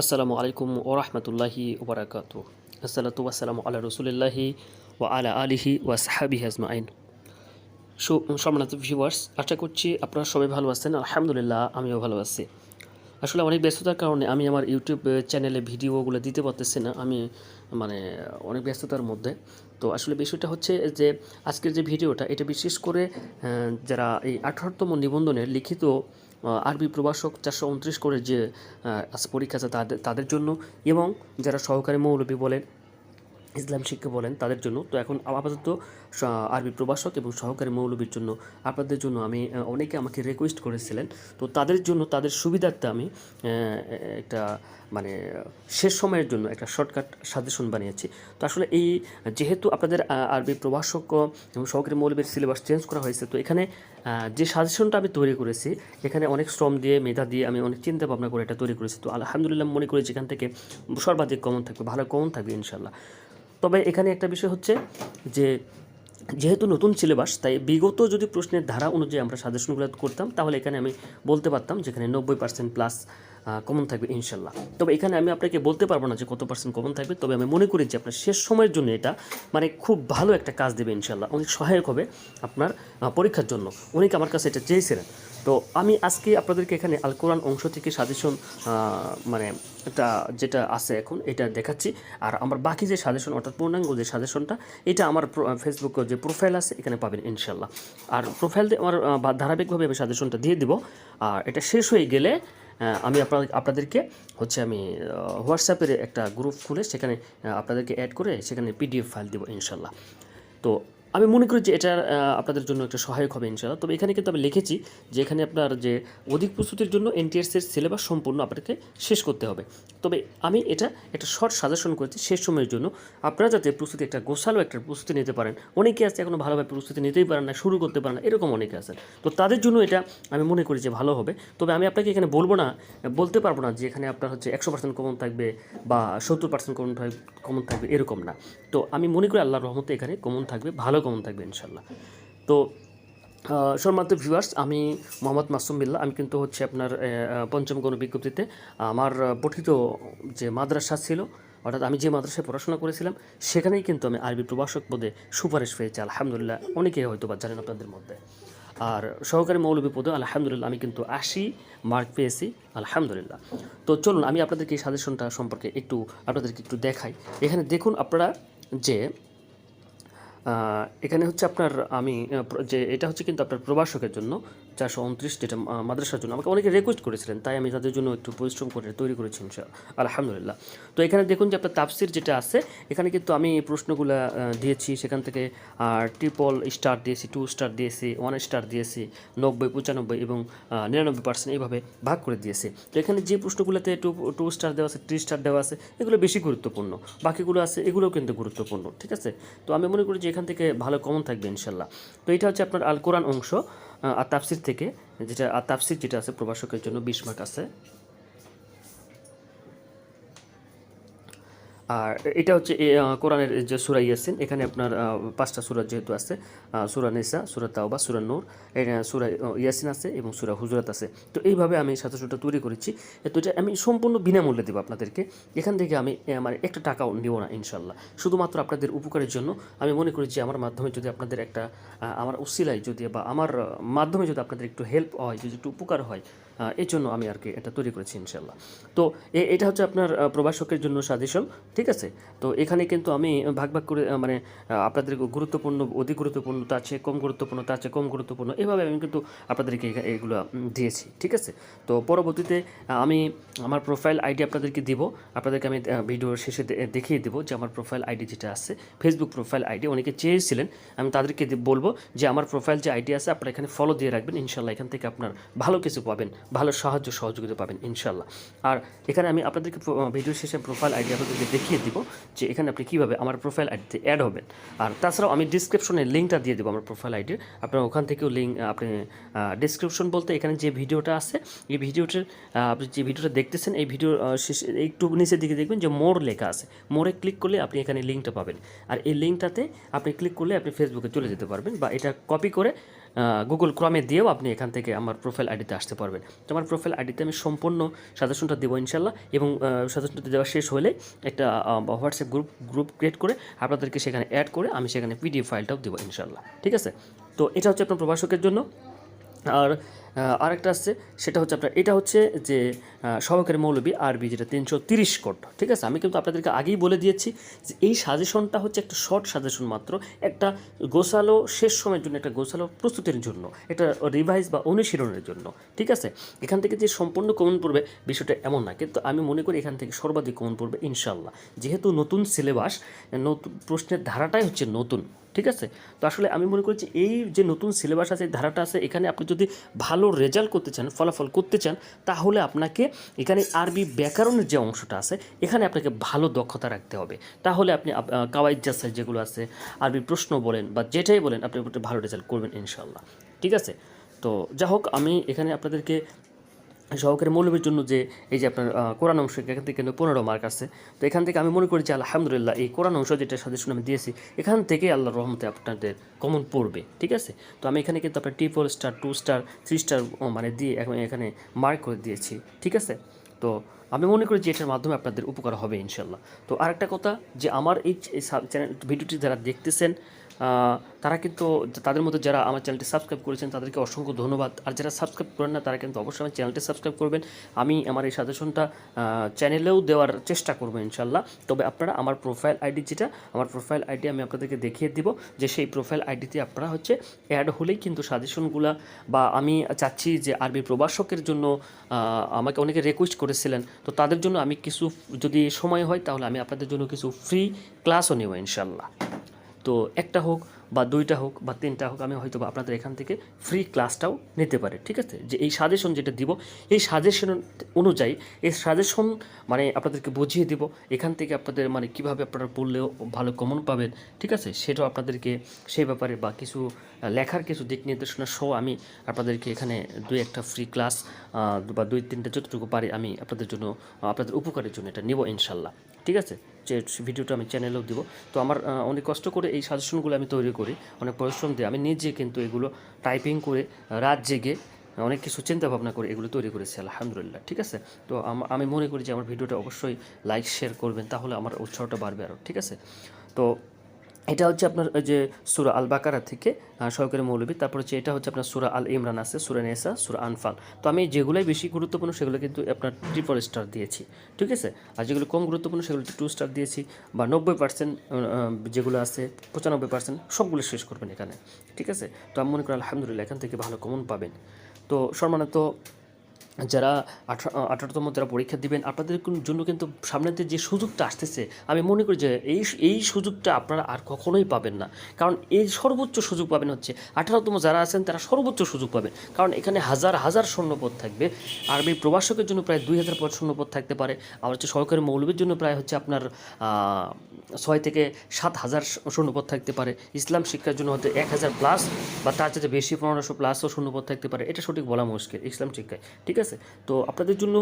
আসসালামু আলাইকুম ও রহমতুল্লাহি ওবরাকাত আসসালাতু ওয়াসালামু আল্লাহ রসুলিল্লাহি ও আলা আলিহি ওয়া সাহাবি আজমাইন। সম্মানিত ভিউয়ার্স আশা করছি আপনারা সবাই ভালো আছেন, আলহামদুলিল্লাহ আমিও ভালো আছি। আসলে অনেক ব্যস্ততার কারণে আমি আমার ইউটিউব চ্যানেলে ভিডিওগুলো দিতে পারতেছি না, আমি মানে অনেক ব্যস্ততার মধ্যে। তো আসলে বিষয়টা হচ্ছে যে, আজকের যে ভিডিওটা, এটা বিশেষ করে যারা এই আঠারোতম নিবন্ধনের লিখিত আরবি প্রভাষক চারশো উনত্রিশ করে যে পরীক্ষা আছে তাদের তাদের জন্য এবং যারা সহকারী মৌলবী বলেন ইসলাম শিক্ষা বলেন, তাদের জন্য। তো এখন আপাতত আরবি প্রভাষক এবং সহকারী মৌলবীর জন্য আপনাদের জন্য আমি অনেকে আমাকে রিকোয়েস্ট করেছিলেন। তো তাদের জন্য, তাদের সুবিধার্থে আমি একটা মানে শেষ সময়ের জন্য একটা শর্টকাট সাজেশন বানিয়েছি। তো আসলে এই, যেহেতু আপনাদের আরবি প্রভাষক এবং সহকারী মৌলবীর সিলেবাস চেঞ্জ করা হয়েছে, তো এখানে যে সাজেশনটা আমি তৈরি করেছি, এখানে অনেক শ্রম দিয়ে, মেধা দিয়ে আমি অনেক চিন্তা ভাবনা করে এটা তৈরি করেছি। তো আলহামদুলিল্লাহ মনে করি যেখান থেকে সর্বাধিক কমন থাকবে, ভালো কমন থাকবে ইনশাল্লাহ তবে এখানে একটা বিষয় হচ্ছে যে যেহেতু নতুন সিলেবাস, তাই বিগত যদি প্রশ্নের ধারা অনুযায়ী আমরা সাজেশনগুলো করতাম, তাহলে এখানে আমি বলতে পারতাম যেখানে নব্বই পার্সেন্ট প্লাস কমন থাকবে ইনশাল্লাহ। তবে এখানে আমি আপনাকে বলতে পারব না যে কত পার্সেন্ট কমন থাকবে, তবে আমি মনে করি যে আপনার শেষ সময়ের জন্য এটা মানে খুব ভালো একটা কাজ দেবে ইনশাল্লাহ। অনেক সহায়ক হবে আপনার পরীক্ষার জন্য। অনেকে আমার কাছে এটা চেয়েছিলেন। তো আমি আজকে আপনাদেরকে এখানে আল কোরআন অংশ থেকে সাজেশন মানে এটা যেটা আছে এখন, এটা দেখাচ্ছি। আর আমার বাকি যে সাজেশন, অর্থাৎ পূর্ণাঙ্গ যে সাজেশনটা, এটা আমার ফেসবুক যে প্রোফাইল আছে, এখানে পাবেন ইনশাল্লাহ আর প্রোফাইল আমার ধারাবাহিকভাবে আমি সাজেশনটা দিয়ে দিব। আর এটা শেষ হয়ে গেলে আমি আপনাদের, আপনাদেরকে হচ্ছে আমি হোয়াটসঅ্যাপের একটা গ্রুপ খুলে, সেখানে আপনাদেরকে অ্যাড করে সেখানে পিডিএফ ফাইল দেবো ইনশাল্লাহ তো আমি মনে করি যে এটা আপনাদের জন্য একটা সহায়ক হবে ইনশাআল্লাহ। তবে এখানে কিন্তু আমি লিখেছি যে এখানে আপনার যে অধিক প্রস্তুতির জন্য এনটিএসের সিলেবাস সম্পূর্ণ আপনাকে শেষ করতে হবে। তবে আমি এটা একটা শর্ট সাজেশন করেছি শেষ সময়ের জন্য। আপনারা যাতে প্রস্তুতি একটা গোছালো একটা প্রস্তুতি নিতে পারেন, অনেকে আছে এখনও ভালোভাবে প্রস্তুতি নিতেই পারেন না, শুরু করতে পারেন না, এরকম অনেকে আছেন তো তাদের জন্য এটা আমি মনে করি যে ভালো হবে। তবে আমি আপনাকে এখানে বলব না, বলতে পারব না যে এখানে আপনার হচ্ছে একশো পার্সেন্ট কমন থাকবে বা সত্তর পার্সেন্ট কমন থাকবে, এরকম না। তো আমি মনে করি আল্লাহর রহমতে এখানে কমন থাকবে, ভালো কমন থাকবে ইনশাল্লাহ। তো সম্মানিত ভিউয়ার্স আমি মোহাম্মদ মাসুম বিল্লাহ। আমি কিন্তু হচ্ছে আপনার পঞ্চম গণ বিজ্ঞপ্তিতে আমার পঠিত যে মাদ্রাসা ছিল, অর্থাৎ আমি যে মাদ্রাসায় পড়াশোনা করেছিলাম, সেখানেই কিন্তু আমি আরবি প্রভাষক পদে সুপারিশ পেয়েছি, আলহামদুলিল্লাহ। অনেকেই হয়তো বা জানেন আপনাদের মধ্যে। আর সহকারী মৌলবী পদে, আলহামদুলিল্লাহ, আমি কিন্তু আশি মার্ক পেয়েছি, আলহামদুলিল্লাহ। তো চলুন, আমি আপনাদেরকে এই সাজেশনটা সম্পর্কে একটু, আপনাদেরকে একটু দেখাই। এখানে দেখুন আপনারা যে এখানে হচ্ছে আপনার আমি যে এটা হচ্ছে কিন্তু আপনার প্রবাসকের জন্য। চারশো উনত্রিশ যেটা মাদ্রাসার জন্য। আমাকে অনেকে রিকোয়েস্ট করেছিলেন, তাই আমি তাদের জন্য একটু পরিশ্রম করে তৈরি করেছি আলহামদুলিল্লাহ। তো এখানে দেখুন যে আপনার তাফসির যেটা আছে, এখানে কিন্তু আমি প্রশ্নগুলো দিয়েছি। সেখান থেকে ট্রিপল স্টার দিয়েছি টু স্টার দিয়েছি ওয়ান স্টার দিয়েছি, নব্বই, পঁচানব্বই এবং নিরানব্বই পার্সেন্ট এইভাবে ভাগ করে দিয়েছি। তো এখানে যে প্রশ্নগুলোতে টু টু স্টার দেওয়া আছে থ্রি স্টার দেওয়া আছে, এগুলো বেশি গুরুত্বপূর্ণ। বাকিগুলো আছে, এগুলোও কিন্তু গুরুত্বপূর্ণ, ঠিক আছে? তো আমি মনে করি যে এখান থেকে ভালো কমন থাকবে ইনশাল্লাহ তো এটা হচ্ছে আপনার আল কোরআন অংশ। আর তাফসির থেকে যেটা আর তাফসির যেটা আছে প্রভাষকের জন্য বিশ মার্ক আছে। আর এটা হচ্ছে কোরআনের যে সুরা ইয়াসিন, এখানে আপনার পাঁচটা সুরা যেহেতু আছে সুরা নিসা, সুরা তাওবা, সুরা নূর সুরা ইয়াসিন আছে এবং সুরা হুজরাত আছে। তো এইভাবে আমি সাজেশনটা তৈরি করেছি। তো এটা আমি সম্পূর্ণ বিনামূল্যে দেবো আপনাদেরকে। এখান থেকে আমি মানে একটা টাকাও নেব না ইনশাল্লাহ শুধুমাত্র আপনাদের উপকারের জন্য আমি মনে করি যে, আমার মাধ্যমে যদি আপনাদের একটা আমার উসিলায় যদি বা আমার মাধ্যমে যদি আপনাদের একটু হেল্প হয়, যদি একটু উপকার হয় এই জন্য আমি আর কি এটা তৈরি করেছি ইনশাল্লাহ তো এটা হচ্ছে আপনার প্রবাসকের জন্য সাজেশন ঠিক আছে? তো এখানে কিন্তু আমি ভাগ ভাগ করে মানে আপনাদের গুরুত্বপূর্ণ অধিক গুরুত্বপূর্ণ, তার কম গুরুত্বপূর্ণ, তার কম গুরুত্বপূর্ণ, এভাবে আমি কিন্তু আপনাদেরকে এগুলো দিয়েছি, ঠিক আছে? তো পরবর্তীতে আমি আমার প্রোফাইল আইডি আপনাদেরকে দিব, আপনাদেরকে আমি ভিডিওর শেষে দেখিয়ে দেবো যে আমার প্রোফাইল আইডি যেটা আছে ফেসবুক প্রোফাইল আইডি অনেকে চেয়েছিলেন, আমি তাদেরকে বলব যে আমার প্রোফাইল যে আইডি আছে, আপনারা এখানে ফলো দিয়ে রাখবেন ইনশাল্লাহ এখান থেকে আপনার ভালো কিছু পাবেন। ভালো সাহায্য, সহযোগিতা পাবেন ইনশাল্লাহ আর এখানে আমি আপনাদেরকে ভিডিওর শেষে প্রোফাইল আইডি আপনাদেরকে দেখিয়ে দিব যে এখানে আপনি কীভাবে আমার প্রোফাইল আইডিতে অ্যাড হবেন। আর তাছাড়াও আমি ডিসক্রিপশনে লিঙ্কটা দিয়ে দেবো আমার প্রোফাইল আইডির আপনার ওখান থেকেও লিঙ্ক আপনি ডিসক্রিপশন বলতে এখানে যে ভিডিওটা আছে, এই ভিডিওটির আপনি যে ভিডিওটা দেখতেছেন, এই ভিডিও শেষে, একটু নিচের দিকে দেখবেন যে মোর লেখা আছে। মোরে ক্লিক করলে আপনি এখানে লিঙ্কটা পাবেন। আর এই লিঙ্কটাতে আপনি ক্লিক করলে আপনি ফেসবুকে চলে যেতে পারবেন বা এটা কপি করে গুগল ক্রমে দিয়েও আপনি এখান থেকে আমার প্রোফাইল আইডিতে আসতে পারবেন। তো আমার প্রোফাইল আইডিতে আমি সম্পূর্ণ সাজেশনটা দেবো ইনশাল্লাহ এবং সাজেশনটা দেওয়া শেষ হলে একটা হোয়াটসঅ্যাপ গ্রুপ গ্রুপ ক্রিয়েট করে আপনাদেরকে সেখানে অ্যাড করে আমি সেখানে পিডিএফ ফাইলটাও দেবো ইনশাল্লাহ ঠিক আছে? তো এটা হচ্ছে আপনার প্রভাষকের জন্য। আর আরেকটা আছে সেটা হচ্ছে আপনার এটা হচ্ছে যে আহ, সহকারী মৌলবী আরবি যেটা তিনশো তিরিশ কোড ঠিক আছে? আমি কিন্তু আপনাদেরকে আগেই বলে দিয়েছি যে এই সাজেশনটা হচ্ছে একটা শর্ট সাজেশন মাত্র একটা গোসালো শেষ সময়ের জন্য একটা গোসালো প্রস্তুতির জন্য এটা রিভাইজ বা অনুশীলনের জন্য ঠিক আছে? এখান থেকে যে সম্পূর্ণ কমন পড়বে বিষয়টা এমন না কিন্তু আমি মনে করি এখান থেকে সর্বাধিক কমন পড়বে ইনশাল্লাহ যেহেতু নতুন সিলেবাস নতুন প্রশ্নের ধারাটাই হচ্ছে নতুন ঠিক আছে? তো আসলে আমি মনে করি যে এই যে নতুন সিলেবাস আছে ধারাটা আছে এখানে আপনি যদি ভালো রেজাল্ট করতে চান, ফলাফল করতে চান, তাহলে আপনাকে এখানে আরবি ব্যাকরণের যে অংশটা আছে, এখানে আপনাকে ভালো দক্ষতা রাখতে হবে। তাহলে আপনি কাওয়াইদ জাসাই যেগুলো আছে আরবি প্রশ্ন বলেন বা যেটাই বলেন, আপনি ভালো রেজাল্ট করবেন ইনশাল্লাহ ঠিক আছে? তো যা হোক আমি এখানে আপনাদেরকে সহকারী মৌলবীর জন্য যে এই যে আপনার কোরআন অংশ, এখান থেকে কিন্তু পনেরো মার্ক আছে। তো এখান থেকে আমি মনে করি যে আলহামদুলিল্লাহ এই কোরআন অংশ যেটা সাজেশন আমি দিয়েছি, এখান থেকে আল্লাহর রহমতে আপনাদের কমন পড়বে, ঠিক আছে? তো আমি এখানে কিন্তু আপনার টি four star two star three star মানে দিয়ে এখন এখানে মার্ক করে দিয়েছি, ঠিক আছে? তো আমি মনে করি যে এটার মাধ্যমে আপনাদের উপকার হবে ইনশাল্লাহ তো আরেকটা কথা যে আমার এই চ্যানেল ভিডিওটি যারা দেখতেছেন তারা কিন্তু তাদের মধ্যে যারা আমার চ্যানেলটি সাবস্ক্রাইব করেছেন, তাদেরকে অসংখ্য ধন্যবাদ। আর যারা সাবস্ক্রাইব করেন না, তারা কিন্তু অবশ্যই আমার চ্যানেলটি সাবস্ক্রাইব করবেন। আমি আমার এই সাজেশনটা চ্যানেলেও দেওয়ার চেষ্টা করব ইনশাল্লাহ তবে আপনারা আমার প্রোফাইল আইডি যেটা, আমার প্রোফাইল আইডি আমি আপনাদেরকে দেখিয়ে দিব যে সেই প্রোফাইল আইডিতে আপনারা হচ্ছে অ্যাড হলেই কিন্তু সাজেশনগুলা বা আমি চাচ্ছি যে আরবি প্রবাসকের জন্য আমাকে অনেকে রিকোয়েস্ট করেছিলেন, তো তাদের জন্য আমি কিছু, যদি সময় হয় তাহলে আমি আপনাদের জন্য কিছু ফ্রি ক্লাসও নেব ইনশাল্লাহ তো একটা হোক বা দুইটা হোক বা তিনটা হোক, আমি হয়তো বা আপনাদের এখান থেকে ফ্রি ক্লাসটাও নিতে পারে, ঠিক আছে? যে এই সাজেশন যেটা দিব, এই সাজেশন অনুযায়ী এই সাজেশন মানে আপনাদেরকে বুঝিয়ে দিব, এখান থেকে আপনাদের মানে কীভাবে আপনারা বললেও ভালো কমন পাবেন, ঠিক আছে? সেটাও আপনাদেরকে সেই ব্যাপারে বা কিছু লেখার কিছু দিক নির্দেশনা সহ আমি আপনাদেরকে এখানে দুই একটা ফ্রি ক্লাস বা দুই তিনটা যতটুকু পারি আমি আপনাদের জন্য আপনাদের উপকারের জন্য এটা নেব ইনশাল্লাহ। ঠিক আছে? যে ভিডিওটা আমি চ্যানেলেও দিব। তো আমার অনেক কষ্ট করে এই সাজেশনগুলো আমি তৈরি করি, অনেক পরিশ্রম দিয়ে। আমি নিজে কিন্তু এগুলো টাইপিং করে রাত জেগে অনেক কিছু চিন্তা ভাবনা করে এগুলো তৈরি করেছি, আলহামদুলিল্লাহ। ঠিক আছে? তো আমি মনে করি যে আমার ভিডিওটা অবশ্যই লাইক শেয়ার করবেন, তাহলে আমার উৎসাহটা বাড়বে আরও ঠিক আছে? তো এটা হচ্ছে আপনার ওই যে সুরা আল বাকারা থেকে সহকারী মৌলবী, তারপর হচ্ছে এটা হচ্ছে আপনার সুরা আল ইমরান আছে, সুরা নেসা, সুরা আনফাল। তো আমি যেগুলোই বেশি গুরুত্বপূর্ণ সেগুলো কিন্তু আপনার ট্রিপল স্টার দিয়েছি, ঠিক আছে? আর যেগুলো কম গুরুত্বপূর্ণ সেগুলো টু স্টার দিয়েছি, বা নব্বই পার্সেন্ট যেগুলো আছে, পঁচানব্বই পার্সেন্ট সবগুলো শেষ করবেন এখানে, ঠিক আছে? তো আমি মনে করি আলহামদুলিল্লাহ, এখান থেকে ভালো কমন পাবেন। তো সম্মানিত যারা আঠা আঠারোতম যারা পরীক্ষা দিবেন, আপনাদের জন্য কিন্তু সামনের যে সুযোগটা আসতেছে, আমি মনে করি যে এই এই সুযোগটা আপনারা আর কখনোই পাবেন না। কারণ এই সর্বোচ্চ সুযোগ পাবেন হচ্ছে আঠারোতম যারা আছেন, তারা সর্বোচ্চ সুযোগ পাবেন। কারণ এখানে হাজার হাজার শূন্যপদ থাকবে। আরবি প্রবাসকের জন্য প্রায় দুই হাজার পদ শূন্যপদ থাকতে পারে। আবার হচ্ছে সরকারি মৌলবীর জন্য প্রায় হচ্ছে আপনার ছয় থেকে সাত হাজার শূন্যপদ থাকতে পারে। ইসলাম শিক্ষার জন্য হয়তো এক হাজার প্লাস বা তার চাইতে বেশি পনেরোশো প্লাসও শূন্যপদ থাকতে পারে। এটা সঠিক বলা মুশকিল ইসলাম শিক্ষায়। ঠিক আছে? তো আপনাদের জন্য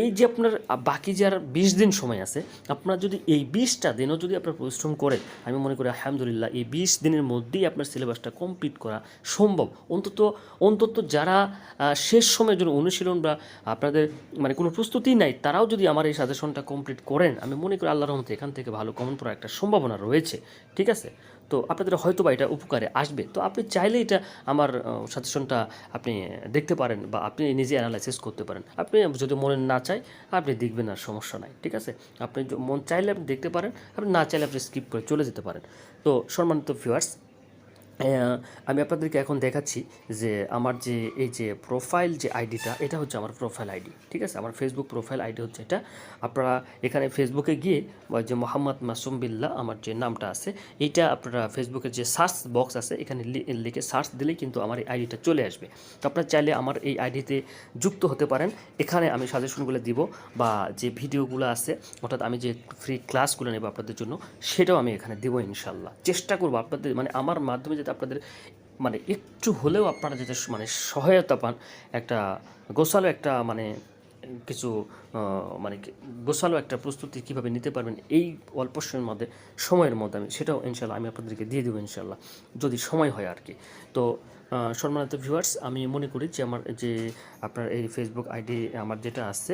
এই যে আপনার বাকি যে আর বিশ দিন সময় আছে, আপনার যদি এই বিশটা দিনও যদি আপনার পরিশ্রম করেন, আমি মনে করি আলহামদুলিল্লাহ এই বিশ দিনের মধ্যেই আপনার সিলেবাসটা কমপ্লিট করা সম্ভব। অন্তত অন্তত যারা শেষ সময়ের জন্য অনুশীলন বা আপনাদের মানে কোনো প্রস্তুতি নাই, তারাও যদি আমার এই সাজেশনটা কমপ্লিট করেন, আমি মনে করি আল্লাহ রহমতে এখান থেকে ভালো কমন পড়ার একটা সম্ভাবনা রয়েছে। ঠিক আছে? তো আপনাদের হয়তো বা এটা উপকারে আসবে। তো আপনি চাইলে এটা আমার সাজেশনটা আপনি দেখতে পারেন বা আপনি নিজে অ্যানালাইসিস করতে পারেন। আপনি যদি মনে না চায়, আপনি দেখবেন আর সমস্যা নাই, ঠিক আছে? আপনি মন চাইলে আপনি দেখতে পারেন, আপনি না চাইলে আপনি স্কিপ করে চলে যেতে পারেন। তো সম্মানিত ভিউয়ার্স আমি আপনাদেরকে এখন দেখাচ্ছি যে আমার যে এই যে প্রোফাইল যে আইডিটা এটা হচ্ছে আমার প্রোফাইল আইডি ঠিক আছে? আমার ফেসবুক প্রোফাইল আইডি হচ্ছে এটা। আপনারা এখানে ফেসবুকে গিয়ে যে মোহাম্মদ মাসুম বিল্লাহ আমার যে নামটা আছে, এইটা আপনারা ফেসবুকের যে সার্চ বক্স আছে, এখানে লিখে সার্চ দিলেই কিন্তু আমার এই আইডিটা চলে আসবে। তো আপনারা চাইলে আমার এই আইডিতে যুক্ত হতে পারেন। এখানে আমি সাজেশনগুলো দিব বা যে ভিডিওগুলো আছে, অর্থাৎ আমি যে ফ্রি ক্লাসগুলো নেব আপনাদের জন্য, সেটাও আমি এখানে দেবো ইনশাল্লাহ। চেষ্টা করব আপনাদের মানে আমার মাধ্যমে যাতে আপনাদের মানে একটু হলেও আপনারা যাতে মানে সহায়তা পান, একটা গোসালো একটা মানে কিছু মানে গোসালো একটা প্রস্তুতি কীভাবে নিতে পারবেন এই অল্প সময়ের মধ্যে সময়ের মধ্যে আমি, সেটাও ইনশাল্লাহ আমি আপনাদেরকে দিয়ে দেবো ইনশাল্লাহ যদি সময় হয় আর কি। তো সম্মানিত ভিউয়ার্স আমি মনে করি যে আমার যে আপনার এই ফেসবুক আইডি আমার যেটা আসছে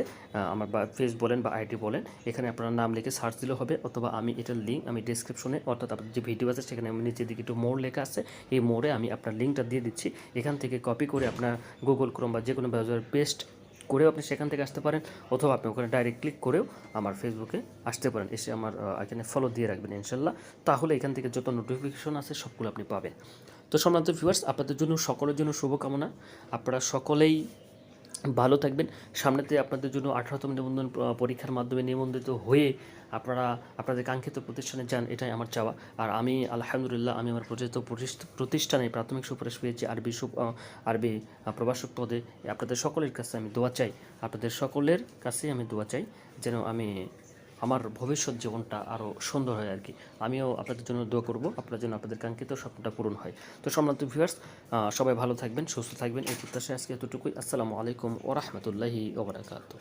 আমার বা ফেস বলেন বা আইডি বলেন, এখানে আপনার নাম লিখে সার্চ দিলে হবে অথবা আমি এটার লিঙ্ক আমি ডিসক্রিপশনে অর্থাৎ আপনার যে ভিডিও আছে সেখানে আমি নিচের দিকে একটু মোড় লেখা আছে, এই মোড়ে আমি আপনার লিঙ্কটা দিয়ে দিচ্ছি। এখান থেকে কপি করে আপনার গুগল ক্রোম বা যে কোনো ব্রাউজার পেস্ট করেও আপনি সেখান থেকে আসতে পারেন, অথবা আপনি ওখানে ডাইরেক্ট ক্লিক করেও আমার ফেসবুকে আসতে পারেন। এসে আমার এখানে ফলো দিয়ে রাখবেন ইনশাল্লাহ। তাহলে এখান থেকে যত নোটিফিকেশন আছে সবগুলো আপনি পাবেন। তো সম্মানিত ভিউয়ার্স আপনাদের জন্য, সকলের জন্য শুভকামনা। আপনারা সকলেই ভালো থাকবেন। সামনেতে আপনাদের জন্য আঠারোতম নিবন্ধন পরীক্ষার মাধ্যমে নিবন্ধিত হয়ে আপনারা আপনাদের কাঙ্ক্ষিত প্রতিষ্ঠানে যান, এটাই আমার চাওয়া। আর আমি, আলহামদুলিল্লাহ, আমি আমার প্রতিষ্ঠ- প্রতিষ্ঠানে প্রাথমিক সুপারিশ পেয়েছি আরবি আরবি প্রভাষক পদে। আপনাদের সকলের কাছে আমি দোয়া চাই। আপনাদের সকলের কাছেই আমি দোয়া চাই যেন আমি আমার ভবিষ্যৎ জীবনটা আরও সুন্দর হয় আর কি। আমিও আপনাদের জন্য দোয়া করব, আপনার জন্য আপনাদের কাঙ্ক্ষিত স্বপ্নটা পূরণ হয়। তো সম্রান্ত ভিউয়ার্স সবাই ভালো থাকবেন, সুস্থ থাকবেন, এই প্রত্যাশায় আজকে এতটুকুই। আসসালামু আলাইকুম ও রহমতুল্লাহি ওবরাকাতু